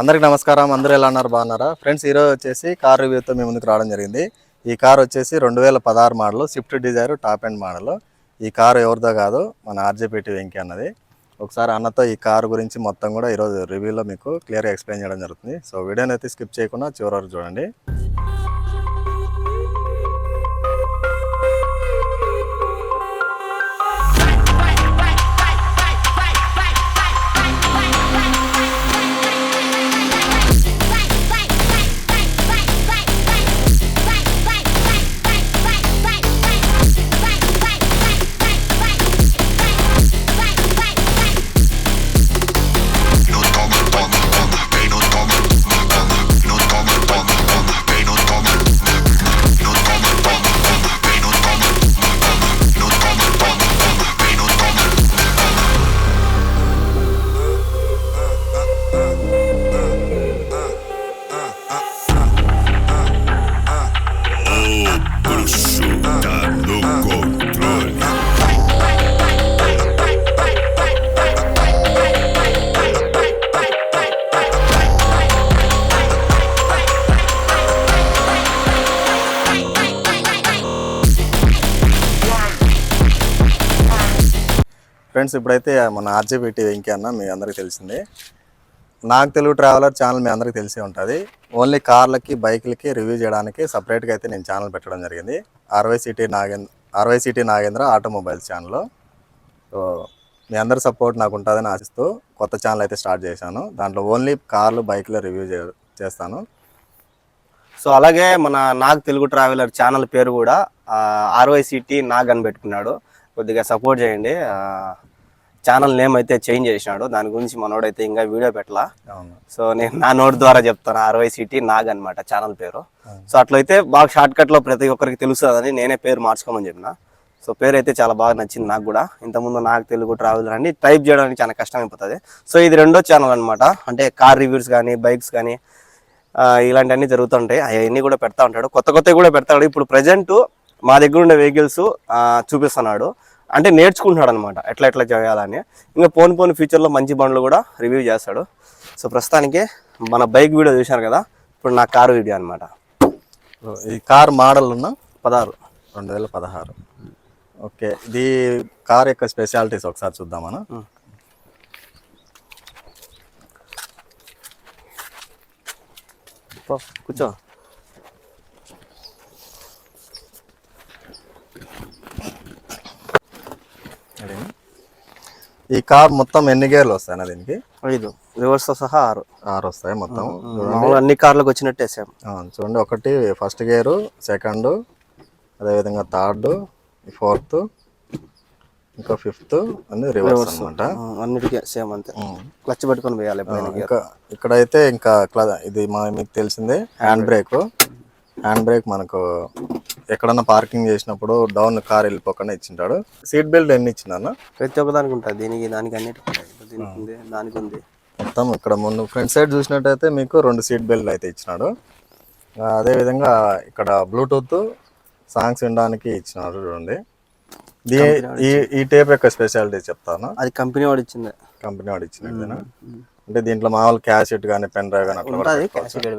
అందరికి నమస్కారం. అందరూ ఎలా ఉన్నారు? బాగున్నారా? ఫ్రెండ్స్ ఈరోజు వచ్చేసి కార్ రివ్యూతో మీ ముందుకు రావడం జరిగింది. ఈ కార్ వచ్చేసి రెండు వేల పదహారు model Swift Dzire top and model. ఈ కారు ఎవరిదో కాదు మన ఆర్జేపీటీ వెంకీ అన్నది. ఒకసారి అన్నతో ఈ కారు గురించి మొత్తం కూడా ఈరోజు రివ్యూలో మీకు క్లియర్గా ఎక్స్ప్లెయిన్ చేయడం జరుగుతుంది. సో వీడియోని అయితే స్కిప్ చేయకుండా చివరి వరకు చూడండి. ఫ్రెండ్స్ ఇప్పుడైతే మన ఆర్జేపీటీ వెంకీ అన్న మీ అందరికీ తెలిసిందే. నాకు తెలుగు ట్రావెలర్ ఛానల్ మీ అందరికీ తెలిసే ఉంటుంది. ఓన్లీ కార్లకి బైక్లకి రివ్యూ చేయడానికి సపరేట్గా అయితే నేను ఛానల్ పెట్టడం జరిగింది. R Y city Nagendra R Y city Nagendra automobiles channel so మీ అందరి సపోర్ట్ నాకు ఉంటుందని ఆశిస్తూ కొత్త ఛానల్ అయితే స్టార్ట్ చేశాను. దాంట్లో ఓన్లీ కార్లు బైక్లు రివ్యూ చేస్తాను. సో అలాగే మన నాగ్ తెలుగు ట్రావెలర్ ఛానల్ పేరు కూడా ఆర్వైసిటీ నాగ్ అని పెట్టుకున్నాడు. కొద్దిగా సపోర్ట్ చేయండి. ఛానల్ నేమ్ అయితే చేంజ్ చేసినాడు. దాని గురించి మనోడైతే ఇంకా వీడియో పెట్టలా. సో నేను నా నోట్ ద్వారా చెప్తాను ఆర్వైసిటీ నాగ్ అనమాట ఛానల్ పేరు. సో అట్లయితే బాగా షార్ట్ కట్లో ప్రతి ఒక్కరికి తెలుస్తుందని నేనే పేరు మార్చుకోమని చెప్పిన. సో పేరు అయితే చాలా బాగా నచ్చింది నాకు కూడా. ఇంతకుముందు నాకు తెలుగు ట్రావెలర్ అని టైప్ చేయడానికి చాలా కష్టం అయిపోతుంది సో ఇది రెండో ఛానల్ అనమాట అంటే కార్ రివ్యూస్ కానీ బైక్స్ కానీ ఇలాంటివన్నీ జరుగుతుంటాయి. అవన్నీ కూడా పెడతా ఉంటాడు. కొత్త కొత్తవి కూడా పెడతాడు. ఇప్పుడు ప్రజెంట్ మా దగ్గర ఉండే వెహికల్స్ చూపిస్తున్నాడు. అంటే నేర్చుకుంటున్నాడు అనమాట ఎట్లా ఎట్లా చేయాలని. ఇంకా పోను పోను ఫ్యూచర్లో మంచి బండ్లు కూడా రివ్యూ చేస్తాడు. సో ప్రస్తుతానికి మన బైక్ వీడియో చూశారు కదా ఇప్పుడు నా కారు వీడియో అనమాట ఈ కార్ మోడల్ ఉన్న పదహారు రెండు వేల పదహారు. ఓకే ఇది కార్ యొక్క స్పెషాలిటీస్ ఒకసారి చూద్దామన్నా పో, కూర్చో. ఈ కార్ మొత్తం ఎన్ని గేర్లు వస్తాయి దీనికి? ఐదు. రివర్స్తో సహా ఆరు. ఆరు వస్తాయి మొత్తం? మామూలు అన్ని కార్లకు వచ్చినట్టే ఆ, చూడండి. ఒకటి ఫస్ట్ గేరు సెకండ్ అదేవిధంగా థర్డ్ ఫోర్త్ ఇంకా ఫిఫ్త్ అన్ని రివర్స్ అనమాట అన్నిటికీ సేమ్ అంతే. క్లచ్ పెట్టుకొని వేయాలి. ఇంకా ఇక్కడైతే ఇంకా ఇది మా మీకు తెలిసిందే హ్యాండ్ బ్రేక్. హ్యాండ్ బ్రేక్ మనకు ఎక్కడన్నా పార్కింగ్ చేసినప్పుడు డౌన్ కార్ వెళ్ళిపోకుండా ఇచ్చింటాడు. సీట్ బెల్ట్ ఎన్ని ఇచ్చిందన్న ప్రతి ఒక్కదానికి ఉంటుంది. దీనికి దానికి. ఇప్పుడు దీనికి ఉంది దానికి ఉంది. మొత్తం ఇక్కడ ముందు ఫ్రంట్ సైడ్ చూసినట్టయితే మీకు రెండు సీట్ బెల్ట్ అయితే ఇచ్చినాడు. అదేవిధంగా ఇక్కడ బ్లూటూత్ సాంగ్స్ వినడానికి ఇచ్చినాడు చూడండి. ఈ ఈ టేప్ యొక్క స్పెషాలిటీ చెప్తాను అది కంపెనీ వాడు ఇచ్చింది. కంపెనీ వాడు ఇచ్చినట్టేనా? అంటే దీంట్లో మామూలు క్యాసెట్ కానీ పెన్ డ్రైవ్ కానీ అట్లా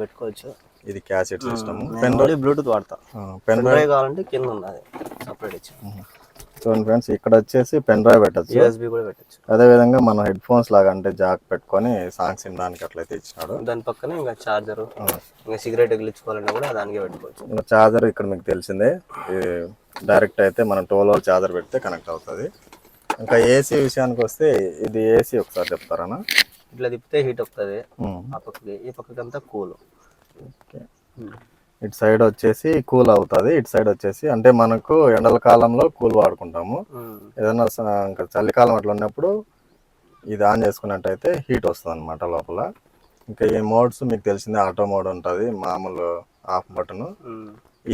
పెట్టుకోవచ్చు. ఇది క్యాసెట్ సిస్టమ్. నేను మళ్ళీ బ్లూటూత్ వాడతా. పెన్ పెన్ డ్రైవ్ కావాలంటే కింద ఉన్నది సపరేట్ ఇచ్చి చూడండి ఫ్రెండ్స్ ఇక్కడ వచ్చేసి పెన్ డ్రైవ్ పెట్టచ్చు. యూఎస్బి కూడా పెట్టచ్చు. అదేవిధంగా మన హెడ్ ఫోన్స్ లాగా అంటే జాక్ పెట్టుకొని సాంగ్స్ వినడానికి అట్లయితే ఇచ్చినాడు. దాని పక్కన ఇంకా చార్జర్ ఇంకా సిగరెట్ ఎగిలించుకోవాలన్నా కూడా దానికే పెట్టుకోవచ్చు. ఇంకా చార్జర్ ఇక్కడ మీకు తెలిసిందే. డైరెక్ట్ అయితే మనం టోల్ చార్జర్ పెడితే కనెక్ట్ అవుతుంది. ఇంకా ఏసీ విషయానికి వస్తే ఇది ఏసీ ఒకసారి చెప్తారనా ఇట్లా తిప్పితే హీట్ వస్తుంది. ఆ పక్కకి ఈ పక్కకి అంతా కూల్. ఇటు సైడ్ వచ్చేసి కూల్ అవుతుంది. ఇటు సైడ్ వచ్చేసి అంటే మనకు ఎండల కాలంలో కూల్ వాడుకుంటాము. ఏదైనా ఇంకా చలికాలం అట్లా ఉన్నప్పుడు ఇది ఆన్ చేసుకున్నట్టయితే హీట్ వస్తుంది అనమాట లోపల. ఇంకా ఈ మోడ్స్ మీకు తెలిసిందే ఆటో మోడ్ ఉంటుంది మామూలు ఆఫ్ బటన్.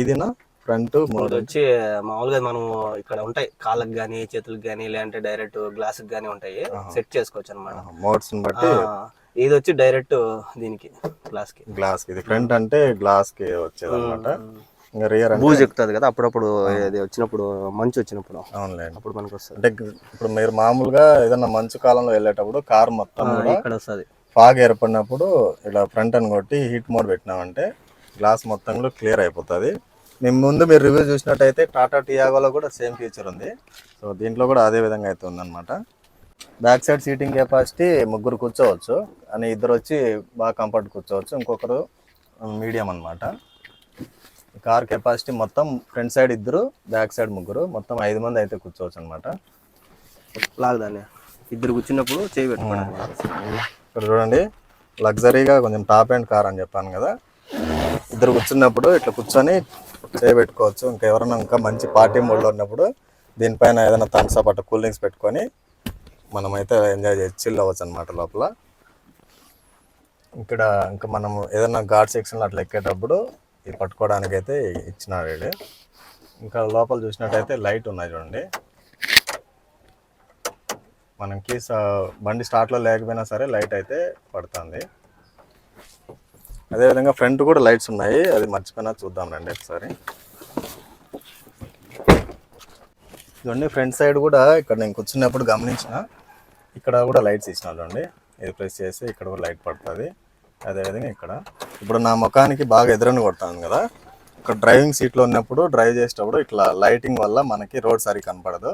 ఇదినా ఫ్రంట్ మోడ్. ఇది వచ్చి మామూలుగా మనం ఇక్కడ ఉంటాయి కాళ్ళకి కానీ చేతులకు కానీ లేదంటే డైరెక్ట్ గ్లాస్ కానీ ఉంటాయి సెట్ చేసుకోవచ్చు అనమాట మోడ్స్ బట్టి ఇది వచ్చి డైరెక్ట్ దీనికి గ్లాస్కి. గ్లాస్ ఇది ఫ్రంట్ అంటే గ్లాస్కి వచ్చేది అనమాట ఇంకా రియర్ బూజ్ ఎక్కుతుంది కదా అప్పుడప్పుడు అది వచ్చినప్పుడు మంచు వచ్చినప్పుడు. అవునులేండి. అప్పుడు మనకు వస్తుంది అంటే ఇప్పుడు మీరు మామూలుగా ఏదైనా మంచు కాలంలో వెళ్ళేటప్పుడు కార్ మొత్తం కూడా ఇక్కడ వస్తుంది. ఫాగ్ ఏర్పడినప్పుడు ఇలా ఫ్రంట్ అని కొట్టి హీట్ మోడ్ పెట్టినామంటే గ్లాస్ మొత్తంలో క్లియర్ అయిపోతుంది. మేము ముందు మీరు రివ్యూ చూసినట్టయితే టాటా టియాగోలో కూడా సేమ్ ఫీచర్ ఉంది. సో దీంట్లో కూడా అదే విధంగా అయితే ఉందన్నమాట. బ్యాక్ సైడ్ సీటింగ్ కెపాసిటీ ముగ్గురు కూర్చోవచ్చు. అని ఇద్దరు వచ్చి బాగా కంఫర్ట్ కూర్చోవచ్చు. ఇంకొకరు మీడియం అన్నమాట. కార్ కెపాసిటీ మొత్తం ఫ్రంట్ సైడ్ ఇద్దరు బ్యాక్ సైడ్ ముగ్గురు. మొత్తం ఐదు మంది అయితే కూర్చోవచ్చు అనమాట లాగదాన్ని ఇద్దరు కూర్చున్నప్పుడు చేయి ఇక్కడ చూడండి. లగ్జరీగా కొంచెం టాప్ అండ్ కార్ అని చెప్పాను కదా. ఇద్దరు కూర్చున్నప్పుడు ఇట్లా కూర్చొని చేయబెట్టుకోవచ్చు ఇంకా ఎవరైనా ఇంకా మంచి పార్టీ మూడ్లో ఉన్నప్పుడు దీనిపైన ఏదైనా థమ్స్ అప్ అట్లా కూల్ డ్రింక్స్ పెట్టుకొని మనమైతే ఎంజాయ్ చేసి చిల్ అవ్వచ్చు అనమాట లోపల. ఇక్కడ ఇంకా మనం ఏదైనా ఘాట్ సెక్షన్లో అట్లా ఎక్కేటప్పుడు ఇది పట్టుకోవడానికి అయితే ఇచ్చినాడు వీడు ఇంకా లోపల చూసినట్టయితే లైట్ ఉన్నాయి చూడండి. మనకి బండి స్టార్ట్లో లేకపోయినా సరే లైట్ అయితే పడుతుంది. అదేవిధంగా ఫ్రంట్ కూడా లైట్స్ ఉన్నాయి. అది మర్చిపోయినా చూద్దాం రండి ఒకసారి. చూడండి ఫ్రంట్ సైడ్ కూడా ఇక్కడ నేను కూర్చున్నప్పుడు గమనించిన. ఇక్కడ కూడా లైట్స్ ఇచ్చిన అండి ఇది ప్రెస్ చేస్తే ఇక్కడ కూడా లైట్ పడుతుంది. అదేవిధంగా ఇక్కడ. ఇప్పుడు నా ముఖానికి బాగా ఎదురని కొడతాను కదా. ఇక్కడ డ్రైవింగ్ సీట్లో ఉన్నప్పుడు డ్రైవ్ చేసేటప్పుడు ఇట్లా లైటింగ్ వల్ల మనకి రోడ్ సరిగ్గా కనపడదు.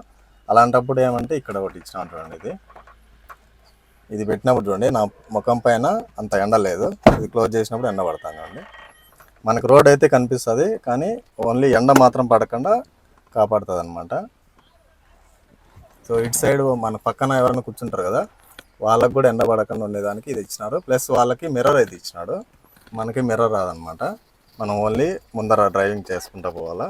అలాంటప్పుడు ఏమంటే ఇక్కడ ఒకటి ఇచ్చిన చూడండి ఇది. ఇది పెట్టినప్పుడు చూడండి నా ముఖం పైన అంత ఎండ లేదు. ఇది క్లోజ్ చేసినప్పుడు ఎండ పడతాను చూడండి. మనకు రోడ్ అయితే కనిపిస్తుంది కానీ ఓన్లీ ఎండ మాత్రం పడకుండా కాపాడుతుంది అనమాట సో ఇటు సైడ్ మన పక్కన ఎవరైనా కూర్చుంటారు కదా వాళ్ళకు కూడా ఎండ పడకుండా ఉండేదానికి ఇది ఇచ్చినారు. ప్లస్ వాళ్ళకి మిర్రర్ అయితే ఇచ్చినాడు. మనకి మిర్రర్ రాదనమాట మనం ఓన్లీ ముందర డ్రైవింగ్ చేసుకుంటా పోవాలా.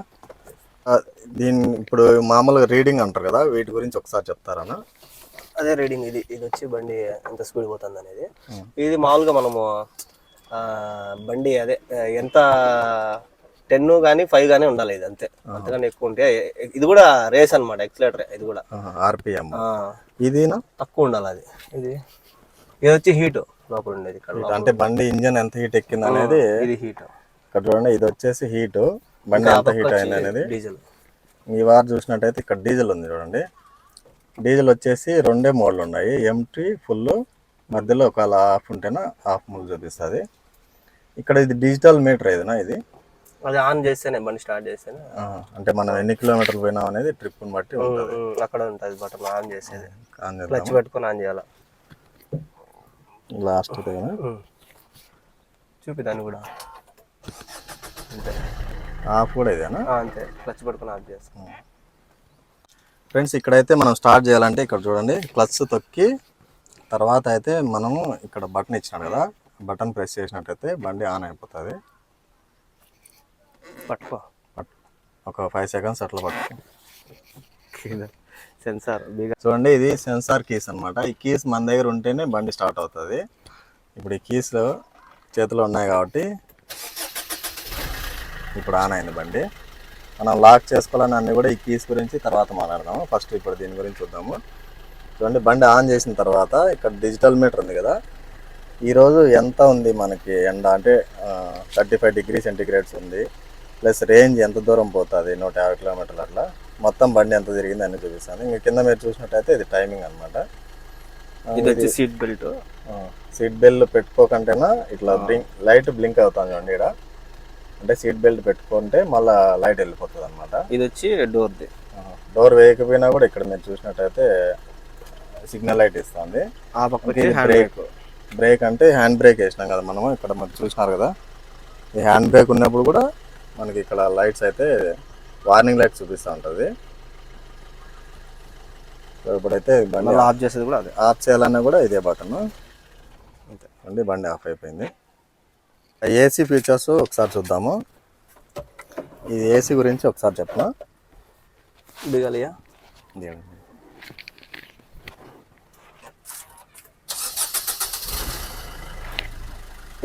దీని ఇప్పుడు మామూలుగా రీడింగ్ అంటారు కదా వీటి గురించి ఒకసారి చెప్తారన్నా అదే రీడింగ్ ఇది. ఇది వచ్చి బండి ఎంత స్పీడ్ పోతుంది అనేది ఇది మామూలుగా మనము బండి అదే ఎంత టెన్ కానీ ఫైవ్ కానీ ఉండాలి ఇది అంతే. అంతకన్నా ఎక్కువ ఉంటే ఇది కూడా రేస్ అన్నమాట ఎక్సలేటర్ ఇది కూడా. ఆర్పిఎం. ఆ, ఇదినా? తక్కువ ఉండాలి అది. ఇది ఇది వచ్చి హీట్ లోపల ఉండేది ఇక్కడ. అంటే బండి ఇంజన్ ఎంత హీట్ ఎక్కింది అనేది ఇది హీట్ ఇక్కడ చూడండి ఇది వచ్చేసి హీట్ బండి ఎంత హీట్ అయింది అనేది. డీజిల్. ఈ వారు చూసినట్టయితే ఇక్కడ డీజిల్ ఉంది చూడండి. డీజిల్ వచ్చేసి రెండే మోడ్లు ఉన్నాయి. ఎంటీ ఫుల్ మధ్యలో ఒకవేళ ఆఫ్ ఉంటేనా ఆఫ్ మోడ్ చూపిస్తుంది. ఇక్కడ ఇది డిజిటల్ మీటర్ ఏదైనా ఇది? అది ఆన్ చేస్తేనే బండి స్టార్ట్ చేస్తేనే. అంటే మనం ఎన్ని కిలోమీటర్లు పోయినాం అనేది ట్రిప్ని బట్టి అక్కడ ఉంటుంది బటన్ ఆన్ చేసేది. క్లచ్ పెట్టుకొని ఆన్ చేయాలి? లాస్ట్ దగ్గర చూపి దాన్ని కూడా. అంతే. ఆఫ్ కూడా ఇదేనా? అంతే. క్లచ్ పట్టుకొని ఆఫ్ చేస్తాం. ఫ్రెండ్స్ ఇక్కడైతే మనం స్టార్ట్ చేయాలంటే ఇక్కడ చూడండి క్లచ్ తొక్కి తర్వాత అయితే మనము ఇక్కడ బటన్ ఇచ్చినాడు కదా బటన్ ప్రెస్ చేసినట్టయితే బండి ఆన్ అయిపోతుంది. పట్టుకో. పట్- ఒక ఫైవ్ సెకండ్స్ అట్లా పట్టుకో సెన్సార్ చూడండి ఇది సెన్సార్ కీస్ అన్నమాట. ఈ కీస్ మన దగ్గర ఉంటేనే బండి స్టార్ట్ అవుతుంది. ఇప్పుడు ఈ కీస్ చేతిలో ఉన్నాయి కాబట్టి ఇప్పుడు ఆన్ అయింది బండి. మనం లాక్ చేసుకోవాలని అన్ని కూడా ఈ కీస్ గురించి తర్వాత మాట్లాడదాము. ఫస్ట్ ఇప్పుడు దీని గురించి చూద్దాము. చూడండి బండి ఆన్ చేసిన తర్వాత ఇక్కడ డిజిటల్ మీటర్ ఉంది కదా. ఈరోజు ఎంత ఉంది మనకి ఎండ? అంటే థర్టీ ఫైవ్ డిగ్రీ సెంటిగ్రేడ్స్ ఉంది. ప్లస్ రేంజ్ ఎంత దూరం పోతుంది? నూట యాభై కిలోమీటర్లు అట్లా. మొత్తం బండి ఎంత తిరిగింది అన్ని చూపిస్తాను. ఇంక కింద మీరు చూసినట్టయితే ఇది టైమింగ్ అనమాట ఇది వచ్చి సీట్ బెల్ట్ సీట్ బెల్ట్ పెట్టుకోకంటేనా ఇట్లా బ్లింక్ లైట్ బ్లింక్ అవుతుంది చూడండి ఇక్కడ అంటే సీట్ బెల్ట్ పెట్టుకుంటే మళ్ళీ లైట్ వెళ్ళిపోతుంది అనమాట ఇది వచ్చి డోర్ది డోర్ వేయకపోయినా కూడా ఇక్కడ మీరు చూసినట్టయితే సిగ్నల్ లైట్ ఇస్తుంది. ఆ పక్క బ్రేక్ బ్రేక్ అంటే హ్యాండ్ బ్రేక్ వేసినాం కదా మనము. ఇక్కడ మీరు చూసినారు కదా. ఈ హ్యాండ్ బ్రేక్ ఉన్నప్పుడు కూడా మనకి ఇక్కడ లైట్స్ అయితే వార్నింగ్ లైట్ చూపిస్తూ ఉంటుంది. ఇప్పుడైతే బండి ఆఫ్ చేసేది కూడా అదే. ఆఫ్ చేయాలన్నా కూడా ఇదే బటన్. అంతే. అండి బండి ఆఫ్ అయిపోయింది. ఏసీ ఫీచర్స్ ఒకసారి చూద్దాము. ఈ ఏసీ గురించి ఒకసారి చెప్పనా దిగాలియా?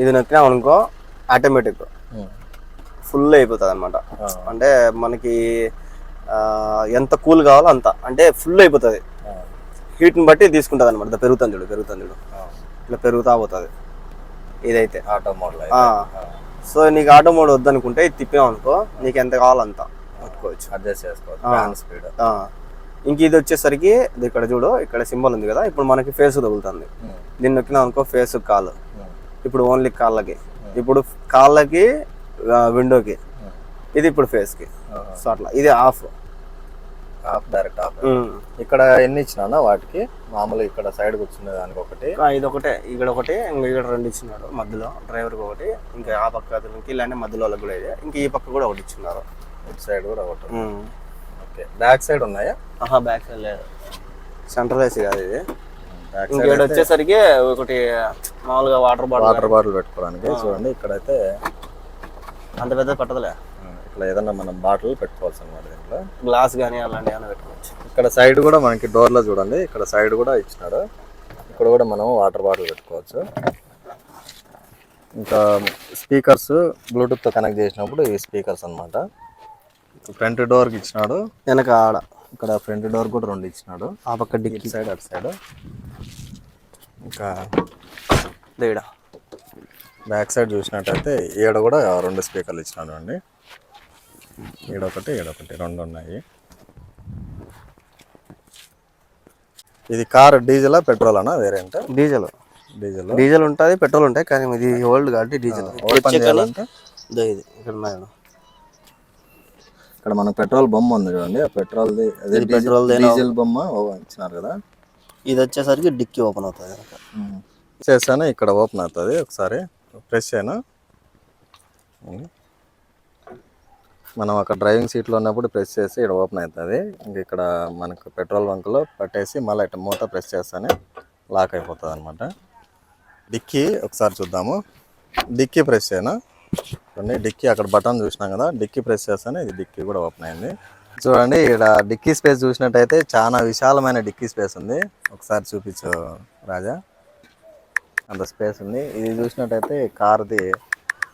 ఇది నొక్కినాం అనుకో ఆటోమేటిక్ ఫుల్ అయిపోతుంది అనమాట అంటే మనకి ఎంత కూల్ కావాలో అంత. అంటే ఫుల్ అయిపోతుంది. హీట్ని బట్టి తీసుకుంటుంది అనమాట పెరుగుతుంది చూడు పెరుగుతుంది చూడు. ఇట్లా పెరుగుతా పోతుంది. ఇదైతే ఆటో మోడల్ ఆ. సో నీకు ఆటో మోడ్ వద్దనుకుంటే ఇది తిప్పాం అనుకో నీకు ఎంత కావాలో అంత. పట్టుకోవచ్చు అడ్జస్ట్ చేసుకోవచ్చు స్పీడ్. ఇంక ఇది వచ్చేసరికి ఇక్కడ చూడు ఇక్కడ సింబల్ ఉంది కదా ఇప్పుడు మనకి ఫేస్ తగులుతుంది. దీన్ని నొక్కినా అనుకో ఫేస్ కాలు ఇప్పుడు ఓన్లీ కాళ్ళకి. ఇప్పుడు కాళ్ళకి విండోకి ఇది ఇప్పుడు ఫేస్కి సో అట్లా. ఇది ఆఫ్ ఆఫ్ డైరెక్ట్ ఆఫ్ ఇక్కడ ఎన్ని ఇచ్చినా వాటికి? మామూలు ఇక్కడ సైడ్ కూర్చునే దానికి ఒకటి. ఇది ఒకటే. ఇక్కడ ఒకటి ఇంకా ఇక్కడ రెండు ఇచ్చినాడు మధ్యలో. డ్రైవర్కి ఒకటి. ఇంకా ఆ పక్క అతనికి ఇలాంటి మధ్యలో వాళ్ళకి కూడా ఇది. ఇంకా ఈ పక్క కూడా ఒకటి ఇచ్చినారు. ఇటు సైడ్ కూడా ఒకటి. ఓకే. బ్యాక్ సైడ్ ఉన్నాయా? ఆహా బ్యాక్ సైడ్ లేదు. సెంట్రల్ ఏసీ కాదు ఇది. ఇంకా ఇక్కడ వచ్చేసరికి ఒకటి మామూలుగా వాటర్ బాటిల్ వాటర్ బాటిల్ పెట్టుకోవడానికి. చూడండి ఇక్కడైతే అంత పెద్ద పట్టదులే. ఇట్లా ఏదన్నా మనం బాటిల్ పెట్టుకోవాల్సి అనమాట దీంట్లో. గ్లాస్ కానీ అలాంటివి ఏమైనా పెట్టుకోవచ్చు. ఇక్కడ సైడ్ కూడా మనకి డోర్లో చూడండి ఇక్కడ సైడ్ కూడా ఇచ్చినాడు. ఇక్కడ కూడా మనం వాటర్ బాటిల్ పెట్టుకోవచ్చు. ఇంకా స్పీకర్స్ బ్లూటూత్తో కనెక్ట్ చేసినప్పుడు ఈ స్పీకర్స్ అన్నమాట. ఫ్రంట్ డోర్కి ఇచ్చినాడు. వెనక ఆడ. ఇక్కడ ఫ్రంట్ డోర్ కూడా రెండు ఇచ్చినాడు. ఆ పక్క డిక్కి. సైడ్ అటు సైడ్. ఇంకా దేడా బ్యాక్ సైడ్ చూసినట్టయితే ఈడ కూడా రెండు స్పీకర్లు ఇచ్చినాడు అండి. ఈడొకటి ఈడొకటి రెండు ఉన్నాయి. ఇది కార్ డీజిలా పెట్రోల్ అనా వేరేంట? డీజిల్. డీజిల్? డీజిల్ ఉంటుంది పెట్రోల్ ఉంటాయి కానీ ఇది ఓల్డ్ కాబట్టి డీజిల్. ఓపెన్ చేయాలంటే? ఇదో ఇది ఇక్కడ. ఇక్కడ మనకు పెట్రోల్ బొమ్మ ఉంది చూడండి ఆ పెట్రోల్ది పెట్రోల్? డీజిల్ బొమ్మ ఇచ్చినారు కదా. ఇది వచ్చేసరికి డిక్కీ ఓపెన్ అవుతుంది. చేశాను ఇక్కడ ఓపెన్ అవుతుంది ఒకసారి. ప్రెస్ చేయను మనం అక్కడ డ్రైవింగ్ సీట్లో ఉన్నప్పుడు ప్రెస్ చేసి ఇక్కడ ఓపెన్ అవుతుంది. ఇంక ఇక్కడ మనకు పెట్రోల్ బంక్లో పట్టేసి మళ్ళీ ఇట్లా మూత ప్రెస్ చేస్తేనే లాక్ అయిపోతుంది అనమాట డిక్కీ ఒకసారి చూద్దాము. డిక్కీ ప్రెస్ చేయను చూడండి డిక్కీ అక్కడ బటన్ చూసినాం కదా డిక్కీ ప్రెస్ చేస్తేనే ఇది డిక్కీ కూడా ఓపెన్ అయింది. చూడండి ఇక్కడ డిక్కీ స్పేస్ చూసినట్టయితే చాలా విశాలమైన డిక్కీ స్పేస్ ఉంది. ఒకసారి చూపించు రాజా. అంత స్పేస్ ఉంది. ఇది చూసినట్టయితే కార్ది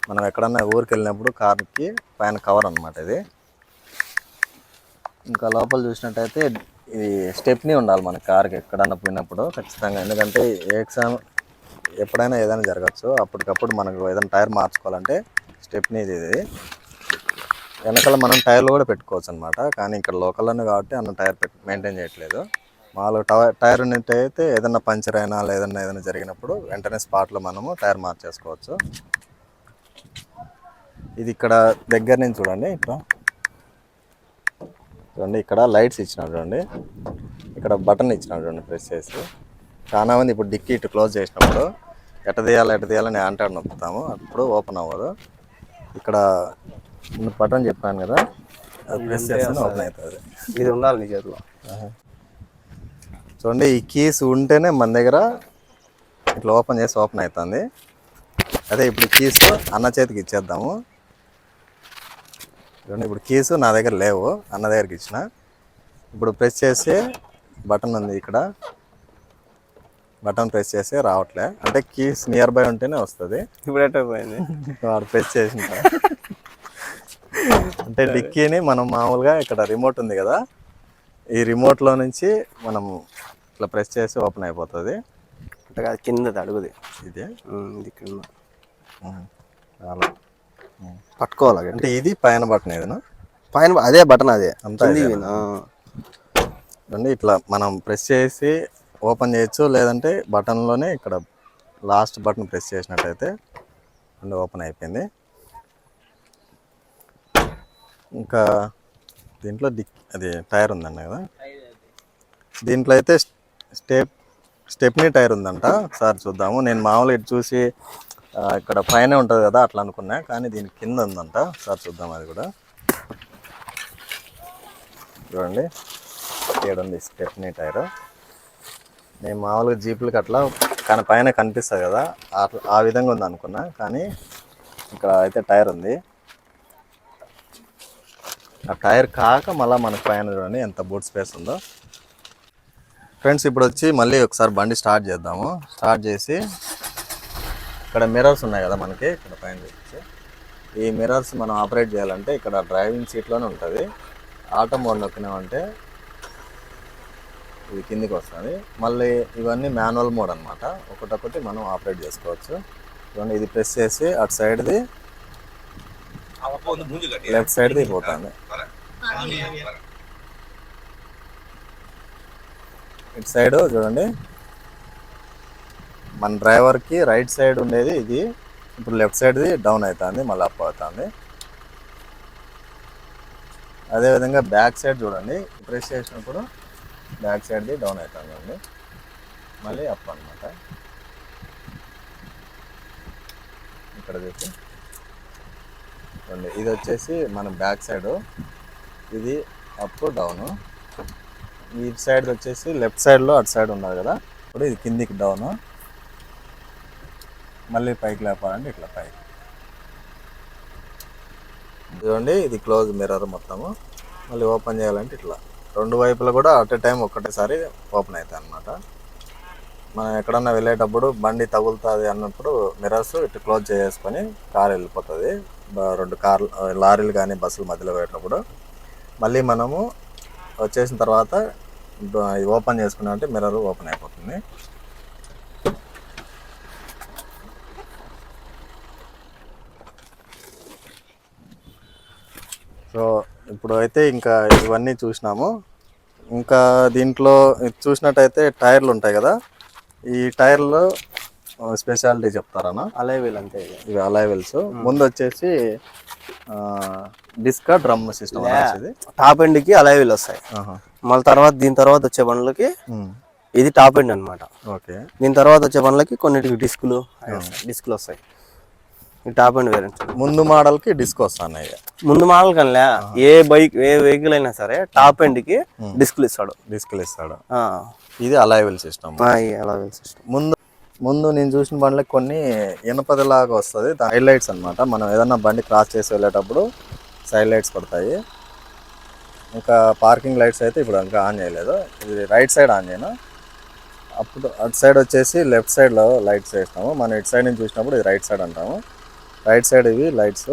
మనం ఎక్కడన్నా ఊరికి వెళ్ళినప్పుడు కార్కి పైన కవర్ అన్నమాట ఇది. ఇంకా లోపల చూసినట్టయితే ఇది స్టెప్ని ఉండాలి మన కార్కి ఎక్కడన్నా పోయినప్పుడు ఖచ్చితంగా. ఎందుకంటే ఎగ్జామ్ ఎప్పుడైనా ఏదైనా జరగచ్చు. అప్పటికప్పుడు మనకు ఏదైనా టైర్ మార్చుకోవాలంటే స్టెప్ని ఇది. ఇది వెనకాల మనం టైర్లు కూడా పెట్టుకోవచ్చు అనమాట కానీ ఇక్కడ లోకల్లోనే కాబట్టి అన్న టైర్ పెట్ మెయింటైన్ చేయట్లేదు. మామూలుగా టైర్ టైర్ ఉన్నట్టయితే ఏదైనా పంచర్ అయినా లేదన్నా ఏదైనా జరిగినప్పుడు వెంటనే స్పాట్లో మనము టైర్ మార్చేసుకోవచ్చు. ఇది ఇక్కడ దగ్గర నుంచి చూడండి ఇక్కడ చూడండి ఇక్కడ లైట్స్ ఇచ్చినాడు చూడండి. ఇక్కడ బటన్ ఇచ్చినాడు చూడండి ప్రెస్ చేసి. చాలా మంది ఇప్పుడు డిక్కీ ఇటు క్లోజ్ చేసినప్పుడు ఎట తీయాలి ఎట తీయాలని యాంటాడ్ నొక్కుతాము. అప్పుడు ఓపెన్ అవ్వదు. ఇక్కడ బటన్ చెప్పాను కదా అది ప్రెస్ చేస్తే ఓపెన్ అవుతుంది. ఇది ఉండాలి నీ చేతిలో. చూడండి ఈ కీస్ ఉంటేనే మన దగ్గర ఇట్లా ఓపెన్ చేసి ఓపెన్ అవుతుంది అదే ఇప్పుడు కీస్ అన్న చేతికి ఇచ్చేద్దాము. చూడండి ఇప్పుడు కీస్ నా దగ్గర లేవు అన్న దగ్గరికి ఇచ్చిన. ఇప్పుడు ప్రెస్ చేసి బటన్ ఉంది ఇక్కడ. బటన్ ప్రెస్ చేసి రావట్లే. అంటే కీస్ నియర్ బై ఉంటేనే వస్తుంది. ఇప్పుడు ఎట్ట పోయింది? వాడు ప్రెస్ చేసిన అంటే డిక్కీని మనం మామూలుగా ఇక్కడ రిమోట్ ఉంది కదా ఈ రిమోట్లో నుంచి మనం ఇట్లా ప్రెస్ చేసి ఓపెన్ అయిపోతుంది. అంటే కాదు కింద అడుగుది. ఇది. కింద. పట్టుకోవాలి అంటే ఇది పైన బటన్ ఏదైనా? పైన అదే బటన్ అదే. అంతా ఇట్లా మనం ప్రెస్ చేసి ఓపెన్ చేయొచ్చు లేదంటే బటన్లోనే ఇక్కడ లాస్ట్ బటన్ ప్రెస్ చేసినట్టయితే అండ్ ఓపెన్ అయిపోయింది. ఇంకా దీంట్లో డిక్ అది టైర్ ఉందండి కదా? దీంట్లో అయితే స్టెప్ స్టెప్నీ టైర్ ఉందంట. ఒకసారి చూద్దాము. నేను మామూలుగా ఇటు చూసి ఇక్కడ పైన ఉంటుంది కదా అట్లా అనుకున్నా. కానీ దీని కింద ఉందంట. ఒకసారి చూద్దాం అది కూడా. చూడండి. ఏడుంది స్టెప్నీ టైర్. నేను మామూలుగా జీపులకి అట్లా కానీ పైన కనిపిస్తుంది కదా. అట్లా ఆ విధంగా ఉంది అనుకున్నా కానీ ఇక్కడ అయితే టైర్ ఉంది. ఆ టైర్ కాక మళ్ళీ మనకు పైన చూడండి ఎంత బూట్ స్పేస్ ఉందో. ఫ్రెండ్స్ ఇప్పుడు వచ్చి మళ్ళీ ఒకసారి బండి స్టార్ట్ చేద్దాము. స్టార్ట్ చేసి ఇక్కడ మిర్రర్స్ ఉన్నాయి కదా మనకి ఇక్కడ పైన చూపించి. ఈ మిర్రర్స్ మనం ఆపరేట్ చేయాలంటే ఇక్కడ డ్రైవింగ్ సీట్లోనే ఉంటుంది. ఆటో మోడ్ నొక్కినామంటే ఇది కిందికి వస్తుంది. మళ్ళీ ఇవన్నీ మాన్యువల్ మోడ్ అనమాట ఒకటొకటి మనం ఆపరేట్ చేసుకోవచ్చు. ఇవన్నీ ఇది ప్రెస్ చేసి అటు సైడ్ది లెఫ్ట్ సైడ్ది పోతుంది ఇటు సైడ్ చూడండి మన డ్రైవర్కి రైట్ సైడ్ ఉండేది ఇది ఇప్పుడు లెఫ్ట్ సైడ్ది డౌన్ అవుతుంది మళ్ళీ అప్ అవుతుంది అదేవిధంగా బ్యాక్ సైడ్ చూడండి ప్రెస్ చేసినప్పుడు బ్యాక్ సైడ్ది డౌన్ అవుతుంది అండి మళ్ళీ అప్ అనమాట ఇక్కడ చూసి చూడండి ఇది వచ్చేసి మన బ్యాక్ సైడ్. ఇది అప్ డౌన్. ఈ సైడ్ వచ్చేసి లెఫ్ట్ సైడ్లో అటు సైడ్ ఉన్నది కదా. ఇప్పుడు ఇది కిందికి డౌన్. మళ్ళీ పైకి లేపాలంటే ఇట్లా పైకి. ఇదిగోండి ఇది క్లోజ్ మిర్రర్ మొత్తము. మళ్ళీ ఓపెన్ చేయాలంటే ఇట్లా. రెండు వైపులు కూడా అట్ ఎ టైం ఒక్కటేసారి ఓపెన్ అవుతాయి అన్నమాట మనం ఎక్కడన్నా వెళ్ళేటప్పుడు బండి తగులుతుంది అన్నప్పుడు మిర్రర్స్ ఇటు క్లోజ్ చేసుకొని కార్ వెళ్ళిపోతుంది. రెండు కార్లు లారీలు కానీ బస్సులు మధ్యలో పెట్టినప్పుడు మళ్ళీ మనము వచ్చేసిన తర్వాత ఓపెన్ చేసుకున్నామంటే మిర్రర్ ఓపెన్ అయిపోతుంది. సో ఇప్పుడు అయితే ఇంకా ఇవన్నీ చూసినాము. ఇంకా దీంట్లో చూసినట్టయితే టైర్లు ఉంటాయి కదా. ఈ టైర్లో స్పెషాలిటీ చెప్తారనా? అలే వీల్ అంతే. ఇవి అలైవెల్స్ ముందు వచ్చేసి డిస్కా డ్రమ్ సిస్టమ్ టాప్ ఎండ్కి అలే వీల్ వస్తాయి. మళ్ళీ తర్వాత దీని తర్వాత వచ్చే బండ్లకి. ఇది టాప్ ఎండ్ అన్నమాట. ఓకే. దీని తర్వాత వచ్చే బండ్లకి కొన్నిటికి డిస్కులు డిస్కులు వస్తాయి. టాప్ ఎండ్ వేరియంట్ ముందు మోడల్కి డిస్క్ వస్తున్నాయి ముందు మోడల్ కన్నా ఏ బైక్ ఏ వెహికల్ అయినా సరే టాప్ ఎండ్కి డిస్కులు ఇస్తాడు. డిస్క్లు ఇస్తాడు. ఇది అలైవెల్ సిస్టమ్. ఆ, ఈ అలా సిస్టమ్. ముందు ముందు నేను చూసిన బండ్లకు కొన్ని ఇనపదిలాగా వస్తుంది. సైడ్ లైట్స్ అనమాట మనం ఏదన్నా బండి క్రాస్ చేసి వెళ్ళేటప్పుడు సైడ్ లైట్స్ పడతాయి. ఇంకా పార్కింగ్ లైట్స్ అయితే ఇప్పుడు ఇంకా ఆన్ చేయలేదు. ఇది రైట్ సైడ్ ఆన్ చేయను. అప్పుడు అటు సైడ్ వచ్చేసి లెఫ్ట్ సైడ్లో లైట్స్ వేస్తాము మనం ఇటు సైడ్ నుంచి చూసినప్పుడు ఇది రైట్ సైడ్ అంటాము. రైట్ సైడ్ ఇవి లైట్స్.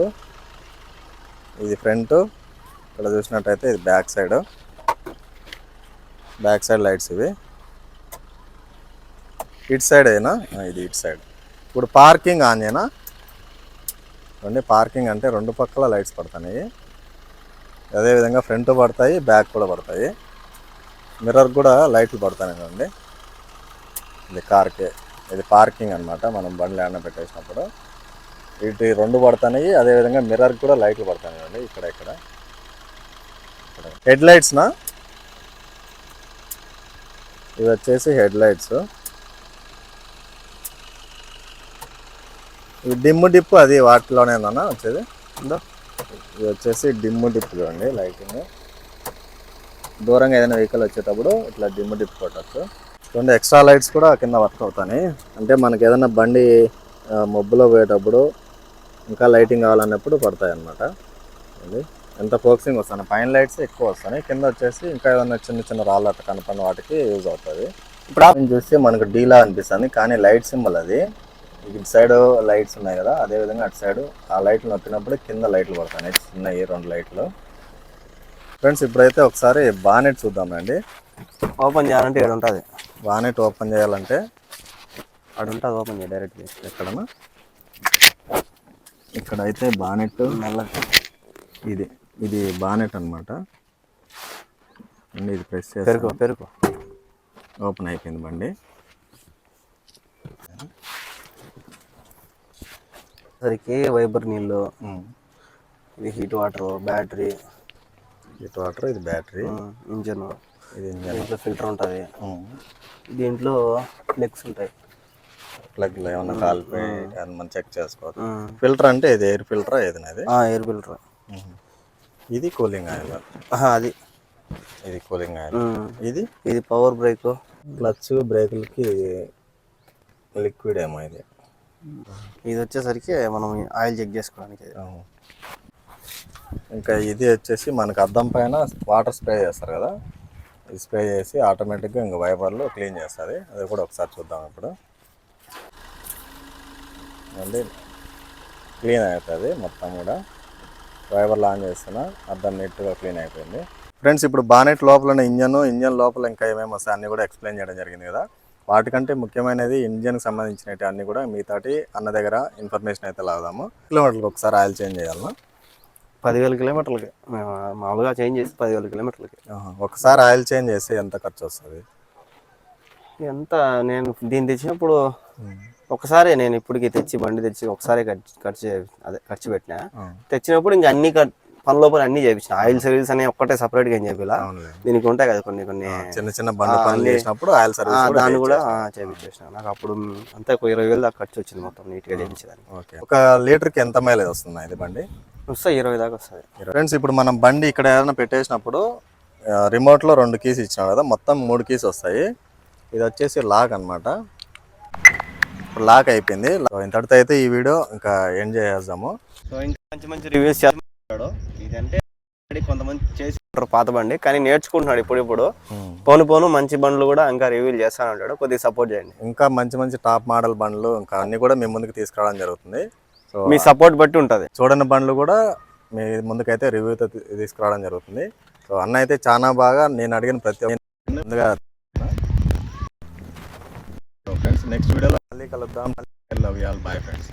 ఇది ఫ్రంట్. ఇక్కడ చూసినట్టయితే ఇది back side. Back side lights ఇవి. ఇటు సైడ్ అయినా? ఇది ఇటు సైడ్ ఇప్పుడు పార్కింగ్ ఆన్ చేయనా రెండు పార్కింగ్ అంటే రెండు పక్కల లైట్స్ పడతాయి. అదేవిధంగా ఫ్రంట్ పడతాయి బ్యాక్ కూడా పడతాయి. మిర్రర్ కూడా లైట్లు పడతాయి అండి ఇది కార్కే ఇది పార్కింగ్ అన్నమాట మనం బండ్లు ఏమన్నా పెట్టేసినప్పుడు. ఇటు రెండు పడతాయి అదేవిధంగా మిర్రర్ కూడా లైట్లు పడతాయి అండి ఇక్కడ ఇక్కడ. హెడ్ లైట్స్నా ఇవి వచ్చేసి హెడ్ లైట్స్ డిమ్ డిప్ అది వాటిలోనేనా వచ్చేది? ఇది వచ్చేసి డిమ్ డిప్ చూడండి లైటింగ్. దూరంగా ఏదైనా వెహికల్ వచ్చేటప్పుడు ఇట్లా డిమ్ డిప్ కొట్టచ్చు. చూడండి ఎక్స్ట్రా లైట్స్ కూడా కింద వర్క్ అవుతాయి అంటే మనకి ఏదైనా బండి మబ్బులో పోయేటప్పుడు ఇంకా లైటింగ్ కావాలన్నప్పుడు పడతాయి అన్నమాట ఎంత ఫోకసింగ్ వస్తాను. పైన లైట్స్ ఎక్కువ వస్తాయి కింద వచ్చేసి ఇంకా ఏదైనా చిన్న చిన్న రాళ్ళు అట్లా కనపడిన వాటికి యూజ్ అవుతుంది. ఇప్పుడు చూస్తే మనకు డీలా అనిపిస్తుంది కానీ లైట్ సింబల్ అది. ఇటు సైడ్ లైట్స్ ఉన్నాయి కదా అదే విధంగా అటు సైడ్ ఆ లైట్లు నొక్కినప్పుడు కింద లైట్లు పడతాయి చిన్నవి రెండు లైట్లు. ఫ్రెండ్స్ ఇప్పుడైతే ఒకసారి బానెట్ చూద్దామండి. ఓపెన్ చేయాలంటే ఇక్కడ ఉంటుంది. బానెట్ ఓపెన్ చేయాలంటే అక్కడ ఉంటుంది ఓపెన్ చేయ డైరెక్ట్ ఎక్కడన్నా? ఇక్కడైతే బానెట్ నల్ల ఇది ఇది బానెట్ అన్నమాట. అండి ఇది ప్రెస్ చేసి పెరుకు ఓపెన్ అయిపోయింది బండి. సరికి వైబర్ నీళ్ళు. ఇది హీట్ వాటర్ బ్యాటరీ. ఇటు వాటర్ ఇది బ్యాటరీ. ఇంజన్. ఇది ఇంజన్. దీంట్లో ఫిల్టర్ ఉంటుంది. దీంట్లో ఫ్లెక్స్ ఉంటాయి. ప్లగ్లో ఏమన్నా కాలిపోయి అది మనం చెక్ చేసుకోవచ్చు. ఫిల్టర్ అంటే ఇది ఎయిర్ ఫిల్టర్ ఏదైనా ఎయిర్ ఫిల్టర్. ఇది కూలింగ్ ఆయిల్. అది. ఇది కూలింగ్ ఆయిల్. ఇది? ఇది పవర్ బ్రేక్. క్లచ్ బ్రేకులకి లిక్విడ్ ఏమో ఇది. ఇది వచ్చేసరికి మనం ఆయిల్ చెక్ చేసుకోవడానికి ఇంకా ఇది వచ్చేసి మనకు అద్దం పైన వాటర్ స్ప్రే చేస్తారు కదా. ఇది స్ప్రే చేసి ఆటోమేటిక్గా ఇంకా వైపర్లు క్లీన్ చేస్తుంది. అది కూడా ఒకసారి చూద్దాం ఇప్పుడు. మళ్ళీ క్లీన్ అవుతుంది మొత్తం కూడా. వైపర్లు ఆన్ చేస్తున్నా అద్దం నీట్గా క్లీన్ అయిపోయింది. ఫ్రెండ్స్ ఇప్పుడు బానెట్ లోపల ఇంజన్ ఇంజన్ లోపల ఇంకా ఏమేమి వస్తాయి అన్నీ కూడా ఎక్స్ప్లెయిన్ చేయడం జరిగింది కదా. వాటికంటే ముఖ్యమైనది ఇంజన్కి సంబంధించినవి అన్నీ కూడా మిగతాటి అన్న దగ్గర ఇన్ఫర్మేషన్ అయితే లాదాము కిలోమీటర్కి ఒకసారి ఆయిల్ చేంజ్ చేయాలన్నా పదివేల కిలోమీటర్లకి. మేము మామూలుగా చేంజ్ చేసి పదివేల కిలోమీటర్లకి. ఒకసారి ఆయిల్ చేంజ్ చేస్తే ఎంత ఖర్చు వస్తుంది? ఎంత? నేను దీన్ని తెచ్చినప్పుడు ఒకసారి నేను ఇప్పటికి తెచ్చి బండి తెచ్చి ఒకసారి ఖర్చు ఖర్చు అదే ఖర్చు పెట్టినా. తెచ్చినప్పుడు ఇంకా అన్ని పని లోపల అన్ని చేపించిన ఆయిల్ సర్వీస్ అని ఒక్కటే సపరేట్గా ఏం. దీనికి ఉంటాయి కదా కొన్ని కొన్ని చిన్న చిన్న పనులు అన్ని- చేసినప్పుడు ఆయిల్ సర్వీస్ దాన్ని కూడా చేయించేస్తాం. చేపించేసిన. నాకు అప్పుడు అంతా ఒక ఇరవై వేలు దాకా ఖర్చు వచ్చింది మొత్తం నీట్గా చేయించడానికి. ఓకే. ఒక లీటర్కి ఎంత మైలేజ్ వస్తుంది ఇది బండి? వస్తే ఇరవై దాకా వస్తుంది. ఫ్రెండ్స్ ఇప్పుడు మనం బండి ఇక్కడ ఏదైనా పెట్టేసినప్పుడు ఆ, రిమోట్లో రెండు కీస్ ఇచ్చినాం కదా మొత్తం మూడు కీస్ వస్తాయి. ఇది వచ్చేసి లాక్ అన్నమాట. ఇప్పుడు లాక్ అయిపోయింది. ఇంతటితో అయితే ఈ వీడియో ఇంకా ఎండ్ చేసేద్దాము. సో ఇంకా మంచి మంచి రివ్యూస్ చేస్తున్నాడు ఇదంటే కొంతమంది చేసి పాత బండి కానీ నేర్చుకుంటున్నాడు ఇప్పుడు ఇప్పుడు. పోను పోను మంచి బండ్లు కూడా ఇంకా రివ్యూలు చేస్తాను ఉంటాడు కొద్దిగా సపోర్ట్ చేయండి. ఇంకా మంచి మంచి టాప్ మోడల్ బండ్లు ఇంకా అన్ని కూడా మీ ముందుకు తీసుకురావడం జరుగుతుంది. సో మీ సపోర్ట్ బట్టి ఉంటుంది. చూడని బండ్లు కూడా మీ ముందుకైతే రివ్యూతో తీ- తీసుకురావడం జరుగుతుంది. సో అన్న అయితే చాలా బాగా నేను అడిగిన ప్రతి ముందుగా ఫ్రెండ్స్ నెక్స్ట్ వీడియోలో మళ్ళీ కలుద్దాం. Love you all bye friends